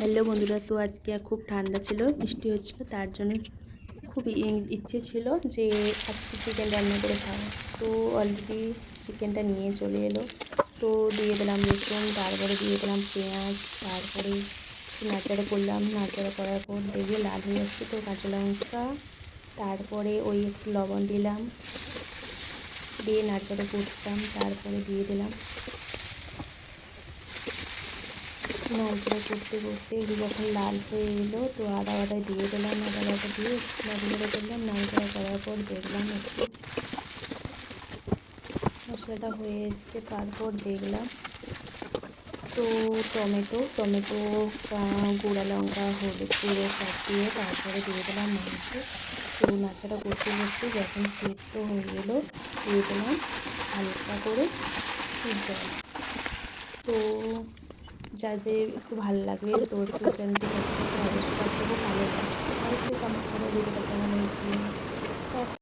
Hello বন্ধুরা, তো আজকে খুব ঠান্ডা ছিল, বৃষ্টি হচ্ছিল, তার জন্য খুব ইচ্ছে ছিল যে আজকে চিকেন রান্না করে খাওয়া। তো অলরেডি চিকেনটা নিয়ে চলে এলো। তো দিয়ে দিলাম রসুন, তারপরে দিয়ে দিলাম পেঁয়াজ, তারপরে নাড়াচাড়া করলাম। নাড়াচাড়া করার পর দেখে লাল হয়ে যাচ্ছে তো কাঁচা লঙ্কা, তারপরে ওই একটু লবণ দিলাম। দিয়ে নাড়াচাড়া করতাম, তারপরে দিয়ে দিলাম। নাড়াচাড়া করতে করতে এগুলো যখন লাল হয়ে এলো, তো আদা বাটা দিয়ে দিলাম, আদা বাটা দিয়ে নাড়াচাড়া করলাম নাড়াচাড়া করার পর দেখলাম একটু মশলাটা হয়ে এসছে, তারপর দেখলাম তো টমেটো টমেটো গুঁড়া লঙ্কা, হলুদ গুঁড়ো সব দিয়ে তারপরে দিয়ে দিলাম মাংস তো নাড়াচাড়া করতে করতে যখন সেদ্ধ হয়ে গেলো দিয়ে দিলাম হালকা করে জল তো যাদের একটু ভালো লাগবে তো একটু চ্যানেলটি সাবস্ক্রাইব করে অবশ্যই করতে হবে ভালো লাগবে